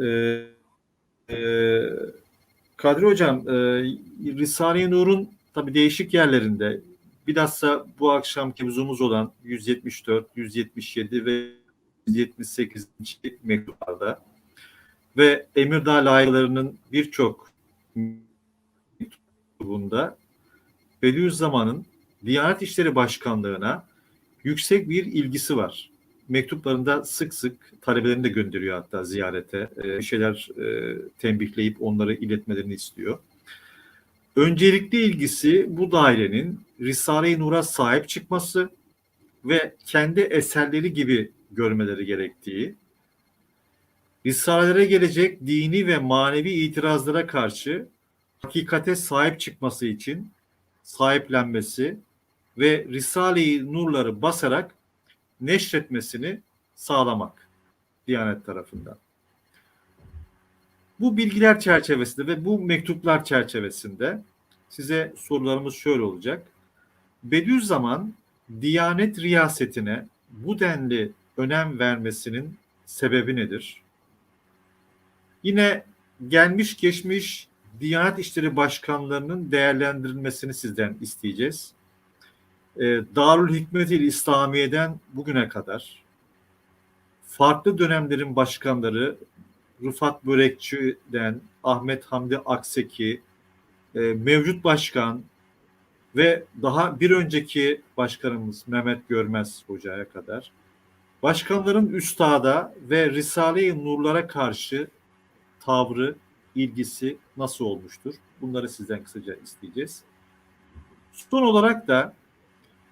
Ee, e, Kadri Hocam, e, Risale-i Nur'un tabi değişik yerlerinde bilhassa bu akşamki uzumuz olan 174, 177 ve 178. mektuplarda ve Emirdağ layıklarının birçok mektubunda Bediüzzaman'ın Diyanet İşleri Başkanlığı'na yüksek bir ilgisi var. Mektuplarında sık sık talebelerini de gönderiyor hatta ziyarete. E, bir şeyler e, tembihleyip onları iletmelerini istiyor. Öncelikli ilgisi bu dairenin Risale-i Nur'a sahip çıkması ve kendi eserleri gibi görmeleri gerektiği, Risalelere gelecek dini ve manevi itirazlara karşı hakikate sahip çıkması için sahiplenmesi ve Risale-i Nur'ları basarak neşretmesini sağlamak Diyanet tarafından. Bu bilgiler çerçevesinde ve bu mektuplar çerçevesinde size sorularımız şöyle olacak. Bediüzzaman Diyanet riyasetine bu denli önem vermesinin sebebi nedir? Yine gelmiş geçmiş Diyanet İşleri Başkanlarının değerlendirilmesini sizden isteyeceğiz. Ee, Darül Hikmet-i İslamiye'den bugüne kadar farklı dönemlerin başkanları Rıfat Börekçi'den Ahmet Hamdi Akseki, e, mevcut başkan ve daha bir önceki başkanımız Mehmet Görmez Hoca'ya kadar başkanların üstada ve Risale-i Nurlara karşı tavrı, ilgisi nasıl olmuştur? Bunları sizden kısaca isteyeceğiz. Son olarak da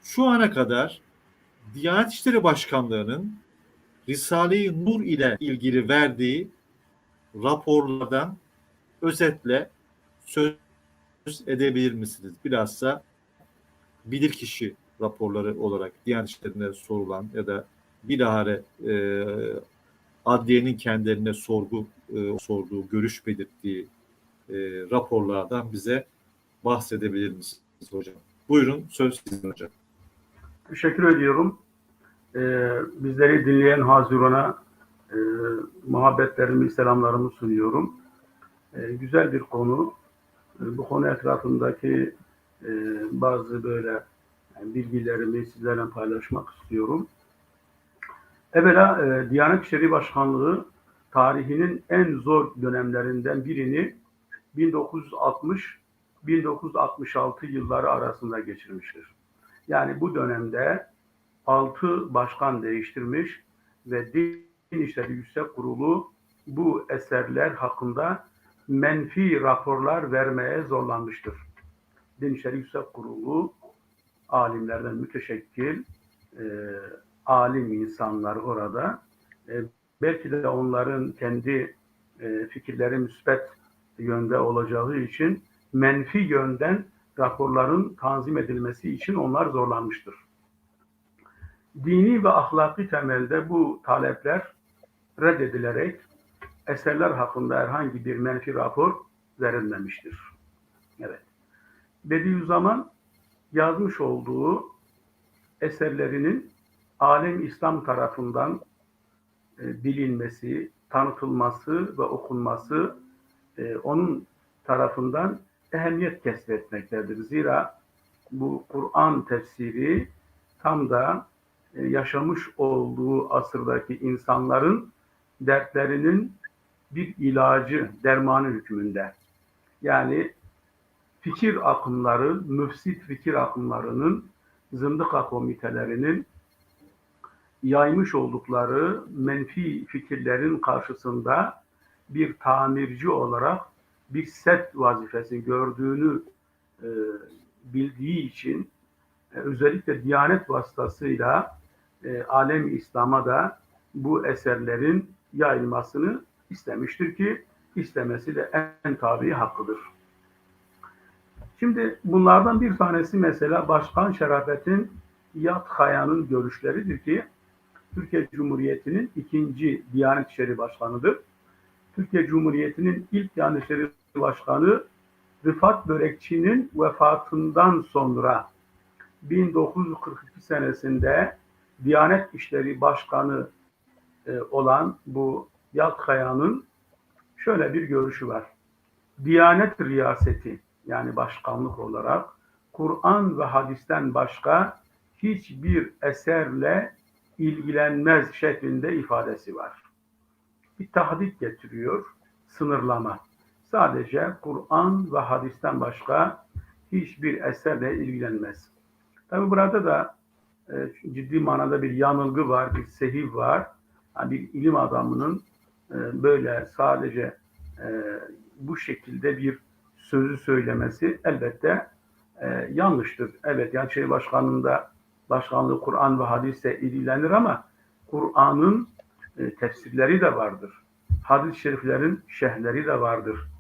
şu ana kadar Diyanet İşleri Başkanlığı'nın Risale-i Nur ile ilgili verdiği raporlardan özetle söz edebilir misiniz? Bilhassa bilirkişi raporları olarak Diyanet İşleri'ne sorulan ya da bilahare e, adliyenin kendilerine sorgu e, sorduğu, görüş belirttiği e, raporlardan bize bahsedebilir misiniz hocam? Buyurun söz sizin hocam. Teşekkür ediyorum. Ee, bizleri dinleyen Hazirun'a e, muhabbetlerimi, selamlarımı sunuyorum. E, güzel bir konu. E, bu konu etrafındaki e, bazı böyle yani bilgilerimi sizlerle paylaşmak istiyorum. Evvela e, Diyanet İşleri Başkanlığı tarihinin en zor dönemlerinden birini 1960-1966 yılları arasında geçirmiştir. Yani bu dönemde 6 başkan değiştirmiş ve Din İşleri Yüksek Kurulu bu eserler hakkında menfi raporlar vermeye zorlanmıştır. Din İşleri Yüksek Kurulu alimlerden müteşekkil e, alim insanlar orada. E, belki de onların kendi e, fikirleri müspet yönde olacağı için menfi yönden raporların tanzim edilmesi için onlar zorlanmıştır. Dini ve ahlaki temelde bu talepler reddedilerek eserler hakkında herhangi bir menfi rapor verilmemiştir. Evet. Bediüzzaman yazmış olduğu eserlerinin alem İslam tarafından e, bilinmesi, tanıtılması ve okunması e, onun tarafından ehemmiyet kesbetmektedir. Zira bu Kur'an tefsiri tam da e, yaşamış olduğu asırdaki insanların dertlerinin bir ilacı, dermanı hükmünde. Yani fikir akımları, müfsit fikir akımlarının, zındıka komitelerinin yaymış oldukları menfi fikirlerin karşısında bir tamirci olarak bir set vazifesi gördüğünü e, bildiği için e, özellikle Diyanet vasıtasıyla e, alem İslam'a da bu eserlerin yayılmasını istemiştir ki istemesi de en tabi hakkıdır. Şimdi bunlardan bir tanesi mesela Başkan Şerafettin Yat Haya'nın görüşleridir ki Türkiye Cumhuriyeti'nin ikinci Diyanet İşleri Başkanı'dır. Türkiye Cumhuriyeti'nin ilk Diyanet İşleri Başkanı Rıfat Börekçi'nin vefatından sonra 1942 senesinde Diyanet İşleri Başkanı e, olan bu Yalkaya'nın şöyle bir görüşü var. Diyanet riyaseti yani başkanlık olarak Kur'an ve hadisten başka hiçbir eserle ilgilenmez şeklinde ifadesi var. Bir tahdit getiriyor, sınırlama. Sadece Kur'an ve hadisten başka hiçbir eserle ilgilenmez. Tabi burada da e, ciddi manada bir yanılgı var, bir sehiv var. Yani bir ilim adamının e, böyle sadece e, bu şekilde bir sözü söylemesi elbette e, yanlıştır. Evet yani şey başkanında başkanlığı Kur'an ve hadisle ilgilenir ama Kur'an'ın e, tefsirleri de vardır. Hadis-i şeriflerin şehirleri de vardır.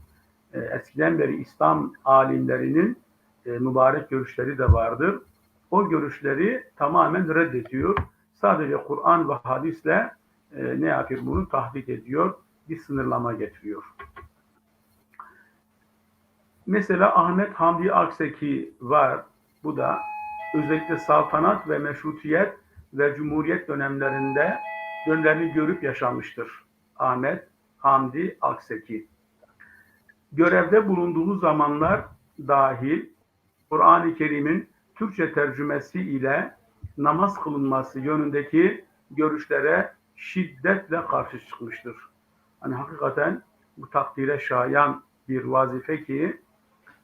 E, eskiden beri İslam alimlerinin e, mübarek görüşleri de vardır. O görüşleri tamamen reddediyor. Sadece Kur'an ve hadisle e, ne yapıyor bunu tahdit ediyor, bir sınırlama getiriyor. Mesela Ahmet Hamdi Akseki var. Bu da özellikle saltanat ve meşrutiyet ve cumhuriyet dönemlerinde dönemlerini görüp yaşamıştır. Ahmet Hamdi Akseki. Görevde bulunduğu zamanlar dahil Kur'an-ı Kerim'in Türkçe tercümesi ile namaz kılınması yönündeki görüşlere şiddetle karşı çıkmıştır. Hani hakikaten bu takdire şayan bir vazife ki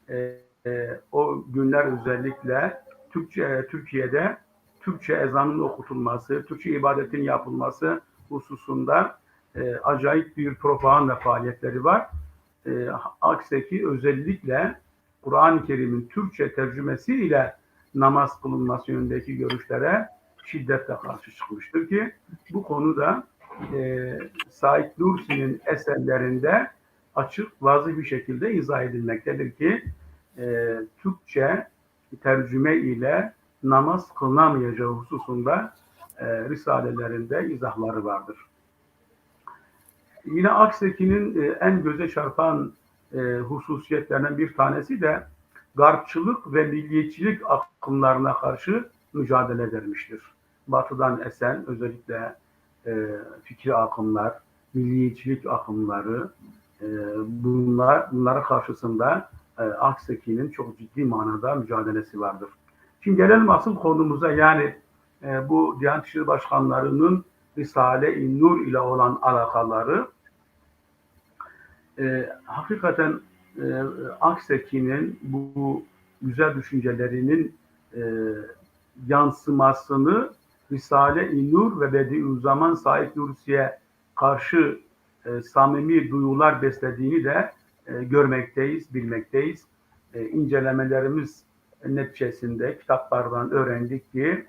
e, e, o günler özellikle Türkçe e, Türkiye'de Türkçe ezanın okutulması, Türkçe ibadetin yapılması hususunda e, acayip bir propaganda faaliyetleri var. E, akseki özellikle Kur'an-ı Kerim'in Türkçe tercümesi ile namaz kılınması yönündeki görüşlere şiddetle karşı çıkmıştır ki bu konuda e, Said Nursi'nin eserlerinde açık, vazı bir şekilde izah edilmektedir ki e, Türkçe tercüme ile namaz kılınamayacağı hususunda e, risalelerinde izahları vardır. Yine Akseki'nin e, en göze çarpan e, hususiyetlerinden bir tanesi de garpçılık ve milliyetçilik akımlarına karşı mücadele vermiştir. Batıdan esen özellikle e, fikri akımlar, milliyetçilik akımları bunlar bunlara karşısında Akseki'nin çok ciddi manada mücadelesi vardır. Şimdi gelelim asıl konumuza yani bu Diyanet İşleri Başkanları'nın Risale-i Nur ile olan alakaları e, hakikaten e, Akseki'nin bu, güzel düşüncelerinin e, yansımasını Risale-i Nur ve Bediüzzaman Said Nursi'ye karşı e, samimi duyular beslediğini de e, görmekteyiz, bilmekteyiz. E, incelemelerimiz neticesinde kitaplardan öğrendik ki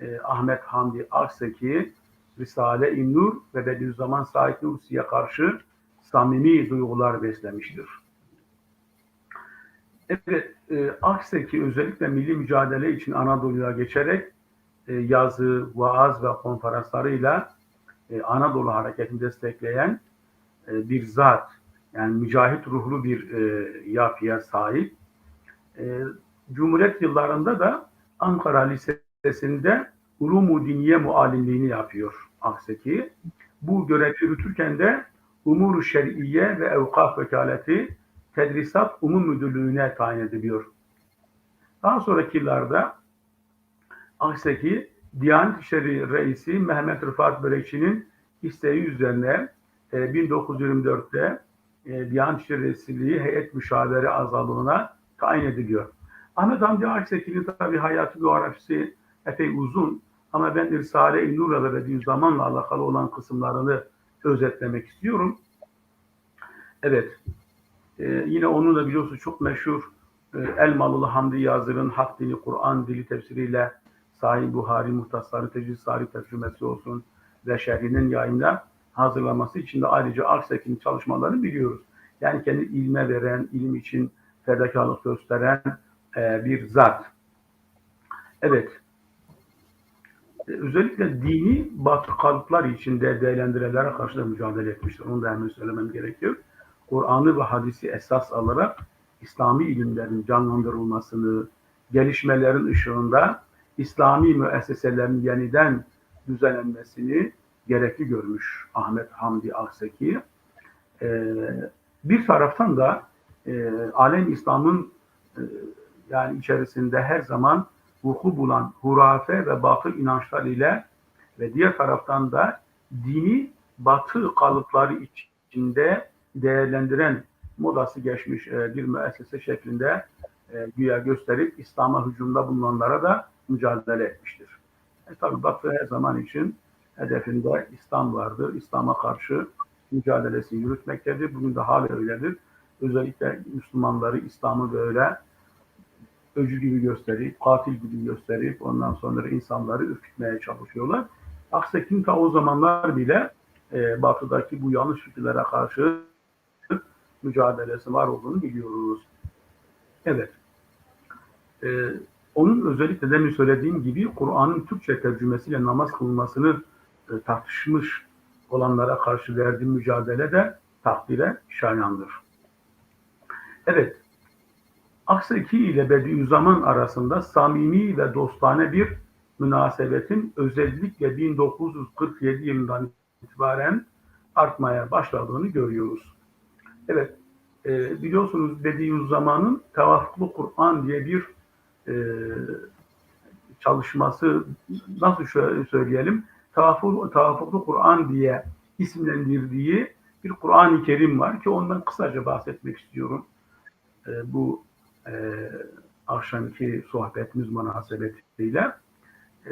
e, Ahmet Hamdi Akseki Risale-i Nur ve Bediüzzaman Said Nursi'ye karşı samimi duygular beslemiştir. Evet, e, Akseki özellikle milli mücadele için Anadolu'ya geçerek e, yazı, vaaz ve konferanslarıyla e, Anadolu hareketini destekleyen e, bir zat, yani mücahit ruhlu bir e, yapıya sahip. E, Cumhuriyet yıllarında da Ankara Lisesi'nde Ulumu Diniye muallimliğini yapıyor Akseki. Bu görevi yürütürken de Umur-u Şer'iye ve Evkaf Vekaleti Tedrisat Umum Müdürlüğü'ne tayin ediliyor. Daha sonraki yıllarda Akseki Diyanet İşleri Reisi Mehmet Rıfat Börekçi'nin isteği üzerine e, 1924'te e, Diyanet İşleri Reisliği Heyet Müşavere Azalığına tayin ediliyor. Ahmet Hamdi Akseki'nin tabi hayatı biyografisi epey uzun ama ben Risale-i Nur'la ve zamanla alakalı olan kısımlarını özetlemek istiyorum. Evet, ee, yine onun da biliyorsunuz çok meşhur e, Elmalılı Hamdi Yazır'ın Hak Dili Kur'an Dili tefsiriyle Sahih Buhari Muhtasarı Tecrid Sari tercümesi olsun ve şerhinin yayında hazırlaması için de ayrıca Akseki'nin çalışmalarını biliyoruz. Yani kendi ilme veren, ilim için fedakarlık gösteren e, bir zat. Evet. Özellikle dini batı kalıplar içinde değerlendirelere karşı da mücadele etmiştir. Onu da hemen söylemem gerekiyor. Kur'an'ı ve hadisi esas alarak İslami ilimlerin canlandırılmasını, gelişmelerin ışığında İslami müesseselerin yeniden düzenlenmesini gerekli görmüş Ahmet Hamdi Akseki. e, bir taraftan da e, alem İslam'ın e, yani içerisinde her zaman vuku bulan hurafe ve batıl inançlar ile ve diğer taraftan da dini batı kalıpları içinde değerlendiren modası geçmiş e, bir müessese şeklinde e, güya gösterip İslam'a hücumda bulunanlara da mücadele etmiştir. E, tabi Batı her zaman için hedefinde İslam vardır. İslam'a karşı mücadelesini yürütmektedir. Bugün de hala öyledir. Özellikle Müslümanları İslam'ı böyle öcü gibi gösterip, katil gibi gösterip ondan sonra insanları ürkütmeye çalışıyorlar. Aksi ta o zamanlar bile e, batıdaki bu yanlış fikirlere karşı mücadelesi var olduğunu biliyoruz. Evet. Ee, onun özellikle demin söylediğim gibi Kur'an'ın Türkçe tercümesiyle namaz kılınmasını e, tartışmış olanlara karşı verdiği mücadele de takdire şayandır. Evet, Akseki ile Bediüzzaman arasında samimi ve dostane bir münasebetin özellikle 1947 yılından itibaren artmaya başladığını görüyoruz. Evet, e, biliyorsunuz Bediüzzaman'ın Tevafuklu Kur'an diye bir e, çalışması, nasıl şöyle söyleyelim, Tevafuklu, Tevafuklu Kur'an diye isimlendirdiği bir Kur'an-ı Kerim var ki ondan kısaca bahsetmek istiyorum. E, bu e, akşamki sohbetimiz münasebetiyle. E,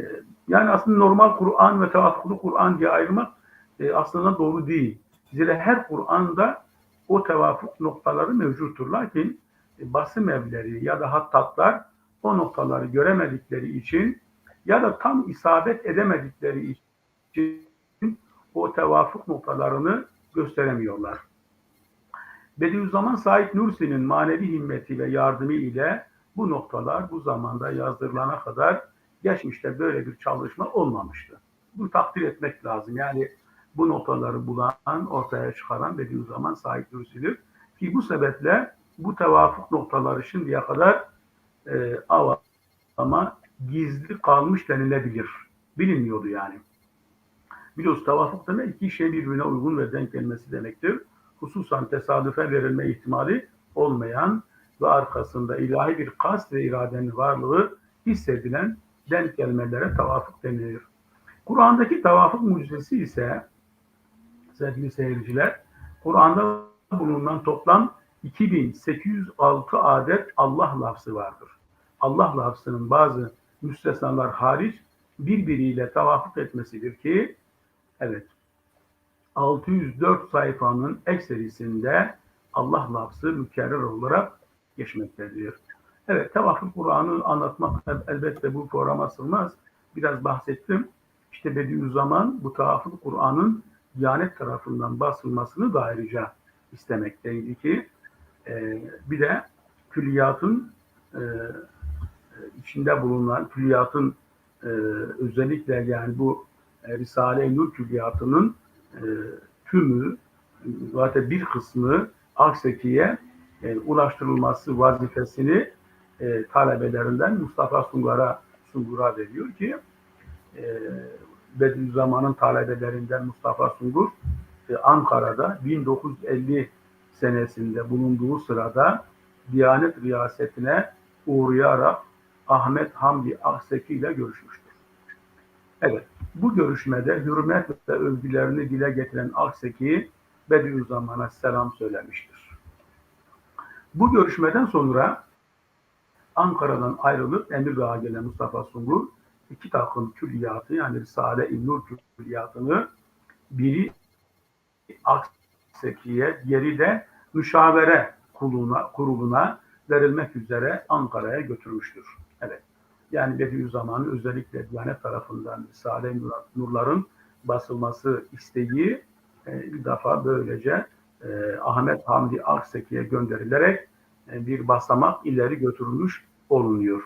yani aslında normal Kur'an ve Tevafuklu Kur'an diye ayırmak e, aslında doğru değil. Zira her Kur'an'da o tevafuk noktaları mevcuttur. Lakin e, basım evleri ya da hattatlar o noktaları göremedikleri için ya da tam isabet edemedikleri için o tevafuk noktalarını gösteremiyorlar. Bediüzzaman Said Nursi'nin manevi himmeti ve yardımı ile bu noktalar bu zamanda yazdırılana kadar geçmişte böyle bir çalışma olmamıştı. Bunu takdir etmek lazım. Yani bu noktaları bulan, ortaya çıkaran Bediüzzaman Said Nursi'dir. Ki bu sebeple bu tevafuk noktaları şimdiye kadar e, ama gizli kalmış denilebilir. Bilinmiyordu yani. Biliyorsunuz tevafuk demek iki şey birbirine uygun ve denk gelmesi demektir. Hususan tesadüfe verilme ihtimali olmayan ve arkasında ilahi bir kast ve iradenin varlığı hissedilen denk gelmelere tevafuk denilir. Kur'an'daki tevafuk mucizesi ise sevgili seyirciler, Kur'an'da bulunan toplam 2806 adet Allah lafzı vardır. Allah lafzının bazı müstesnalar hariç birbiriyle tevafuk etmesidir ki evet 604 sayfanın ekserisinde Allah lafzı mükerrer olarak geçmektedir. Evet, tevafuk Kur'an'ı anlatmak elbette bu programa sığmaz. Biraz bahsettim. İşte Bediüzzaman bu tevafuk Kur'an'ın Diyanet tarafından basılmasını da ayrıca istemekteydi ki e, bir de külliyatın e, içinde bulunan külliyatın e, özellikle yani bu e, Risale-i Nur külliyatının e, tümü zaten bir kısmı Akseki'ye e, ulaştırılması vazifesini e, talebelerinden Mustafa Sungur'a Sungur'a veriyor ki e, Bediüzzaman'ın talebelerinden Mustafa Sungur e, Ankara'da 1950 senesinde bulunduğu sırada Diyanet riyasetine uğrayarak Ahmet Hamdi Akseki ile görüşmüştür. Evet, bu görüşmede hürmet ve övgülerini dile getiren Akseki Bediüzzaman'a selam söylemiştir. Bu görüşmeden sonra Ankara'dan ayrılıp Emirdağ'a gelen Mustafa Sungur iki takım külliyatı yani Risale-i Nur külliyatını biri Akseki'ye, diğeri de müşavere kuruluna, kuruluna verilmek üzere Ankara'ya götürmüştür. Evet. Yani Bediüzzaman'ın özellikle Diyanet tarafından Risale-i Nurların basılması isteği e, bir defa böylece e, Ahmet Hamdi Akseki'ye gönderilerek e, bir basamak ileri götürülmüş olunuyor.